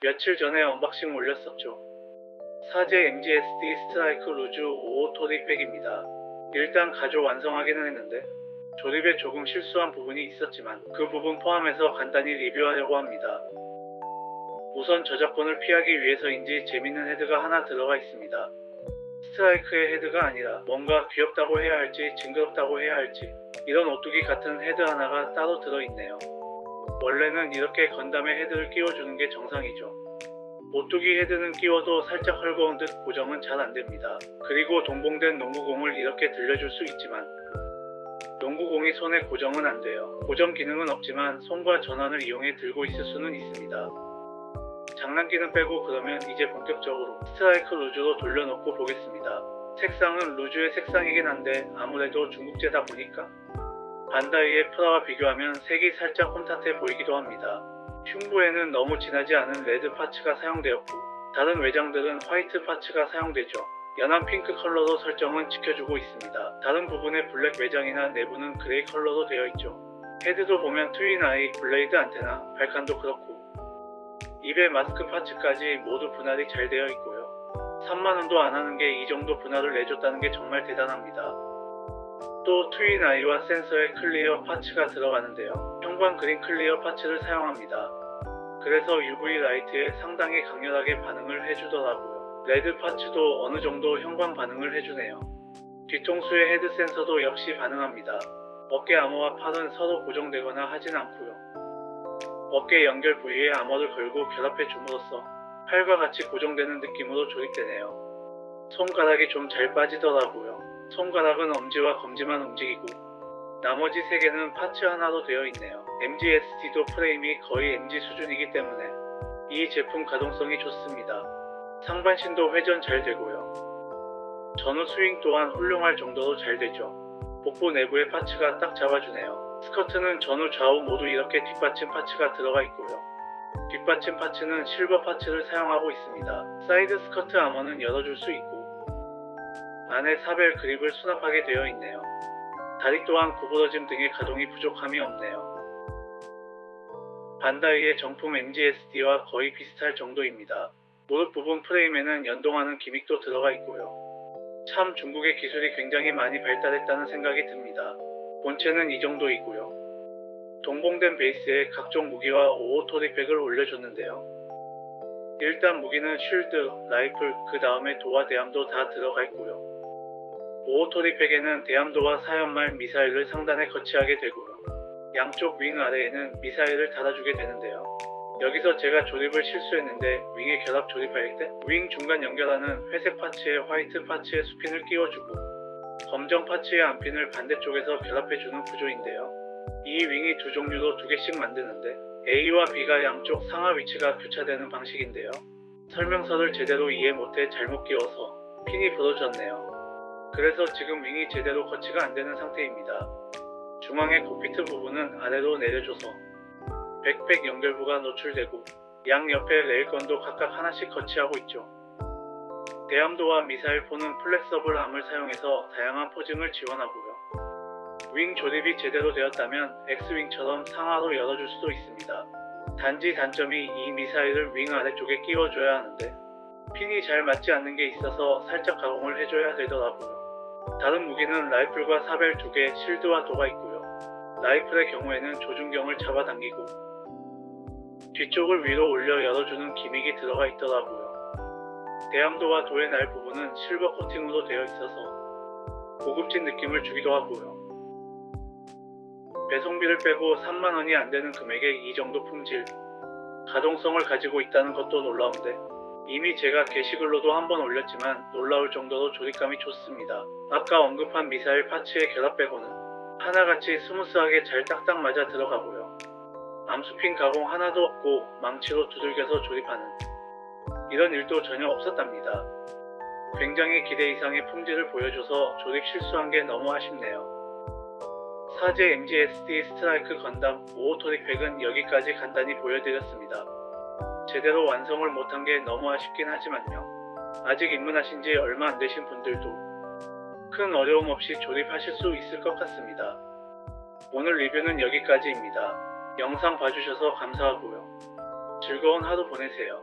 며칠 전에 언박싱 올렸었죠. 사제 MGSD 스트라이크 루즈 5호 토리팩입니다. 일단 가져 완성하기는 했는데 조립에 조금 실수한 부분이 있었지만 그 부분 포함해서 간단히 리뷰하려고 합니다. 우선 저작권을 피하기 위해서인지 재밌는 헤드가 하나 들어가 있습니다. 스트라이크의 헤드가 아니라 뭔가 귀엽다고 해야 할지 징그럽다고 해야 할지 이런 오뚜기 같은 헤드 하나가 따로 들어있네요. 원래는 이렇게 건담에 헤드를 끼워주는 게 정상이죠. 오뚜기 헤드는 끼워도 살짝 헐거운 듯 고정은 잘 안됩니다. 그리고 동봉된 농구공을 이렇게 들려줄 수 있지만 농구공이 손에 고정은 안 돼요. 고정 기능은 없지만 손과 전환을 이용해 들고 있을 수는 있습니다. 장난기는 빼고 그러면 이제 본격적으로 스트라이크 루즈로 돌려놓고 보겠습니다. 색상은 루즈의 색상이긴 한데 아무래도 중국제다 보니까 반다이의 프라와 비교하면 색이 살짝 혼탓해 보이기도 합니다. 흉부에는 너무 진하지 않은 레드 파츠가 사용되었고 다른 외장들은 화이트 파츠가 사용되죠. 연한 핑크 컬러로 설정은 지켜주고 있습니다. 다른 부분의 블랙 외장이나 내부는 그레이 컬러로 되어 있죠. 헤드도 보면 트윈 아이, 블레이드 안테나, 발칸도 그렇고 입에 마스크 파츠까지 모두 분할이 잘 되어 있고요. 3만원도 안 하는 게 이 정도 분할을 내줬다는 게 정말 대단합니다. 또 트윈 아이와 센서에 클리어 파츠가 들어가는데요. 형광 그린 클리어 파츠를 사용합니다. 그래서 UV 라이트에 상당히 강렬하게 반응을 해주더라고요. 레드 파츠도 어느 정도 형광 반응을 해주네요. 뒤통수의 헤드 센서도 역시 반응합니다. 어깨 암호와 팔은 서로 고정되거나 하진 않고요. 어깨 연결 부위에 암호를 걸고 결합해 줌으로써 팔과 같이 고정되는 느낌으로 조립되네요. 손가락이 좀 잘 빠지더라고요. 손가락은 엄지와 검지만 움직이고 나머지 세 개는 파츠 하나로 되어 있네요. MGSD도 프레임이 거의 MG 수준이기 때문에 이 제품 가동성이 좋습니다. 상반신도 회전 잘 되고요. 전후 스윙 또한 훌륭할 정도로 잘 되죠. 복부 내부의 파츠가 딱 잡아주네요. 스커트는 전후 좌우 모두 이렇게 뒷받침 파츠가 들어가 있고요. 뒷받침 파츠는 실버 파츠를 사용하고 있습니다. 사이드 스커트 아머는 열어줄 수 있고 안에 사벨 그립을 수납하게 되어 있네요. 다리 또한 구부러짐 등의 가동이 부족함이 없네요. 반다이의 정품 MGSD와 거의 비슷할 정도입니다. 무릎 부분 프레임에는 연동하는 기믹도 들어가 있고요. 참 중국의 기술이 굉장히 많이 발달했다는 생각이 듭니다. 본체는 이 정도이고요. 동봉된 베이스에 각종 무기와 오토리팩을 올려줬는데요. 일단 무기는 쉴드, 라이플, 그 다음에 도와 대함도 다 들어가 있고요. 오토리팩에는 대함도와 사연말 미사일을 상단에 거치하게 되고요. 양쪽 윙 아래에는 미사일을 달아주게 되는데요. 여기서 제가 조립을 실수했는데 윙에 결합 조립할 때 윙 중간 연결하는 회색 파츠에 화이트 파츠에 수핀을 끼워주고 검정 파츠의 안핀을 반대쪽에서 결합해주는 구조인데요. 이 윙이 두 종류로 두 개씩 만드는데 A와 B가 양쪽 상하 위치가 교차되는 방식인데요. 설명서를 제대로 이해 못해 잘못 끼워서 핀이 부러졌네요. 그래서 지금 윙이 제대로 거치가 안 되는 상태입니다. 중앙의 콕피트 부분은 아래로 내려줘서 백팩 연결부가 노출되고 양 옆에 레일건도 각각 하나씩 거치하고 있죠. 대함도와 미사일포는 플렉서블 암을 사용해서 다양한 포징을 지원하고요. 윙 조립이 제대로 되었다면 X윙처럼 상하로 열어줄 수도 있습니다. 단지 단점이 이 미사일을 윙 아래쪽에 끼워줘야 하는데 핀이 잘 맞지 않는 게 있어서 살짝 가공을 해줘야 되더라고요. 다른 무기는 라이플과 사벨 두 개, 실드와 도가 있고요. 라이플의 경우에는 조준경을 잡아당기고 뒤쪽을 위로 올려 열어주는 기믹이 들어가 있더라고요. 대함도와 도의 날 부분은 실버 코팅으로 되어 있어서 고급진 느낌을 주기도 하고요. 배송비를 빼고 3만원이 안 되는 금액에 이 정도 품질, 가동성을 가지고 있다는 것도 놀라운데 이미 제가 게시글로도 한번 올렸지만 놀라울 정도로 조립감이 좋습니다. 아까 언급한 미사일 파츠의 결합 빼고는 하나같이 스무스하게 잘 딱딱 맞아 들어가고요. 암수핀 가공 하나도 없고 망치로 두들겨서 조립하는 이런 일도 전혀 없었답니다. 굉장히 기대 이상의 품질을 보여줘서 조립 실수한 게 너무 아쉽네요. 사제 MGSD 스트라이크 건담 5호 토리팩은 여기까지 간단히 보여드렸습니다. 제대로 완성을 못한 게 너무 아쉽긴 하지만요. 아직 입문하신 지 얼마 안 되신 분들도 큰 어려움 없이 조립하실 수 있을 것 같습니다. 오늘 리뷰는 여기까지입니다. 영상 봐주셔서 감사하고요. 즐거운 하루 보내세요.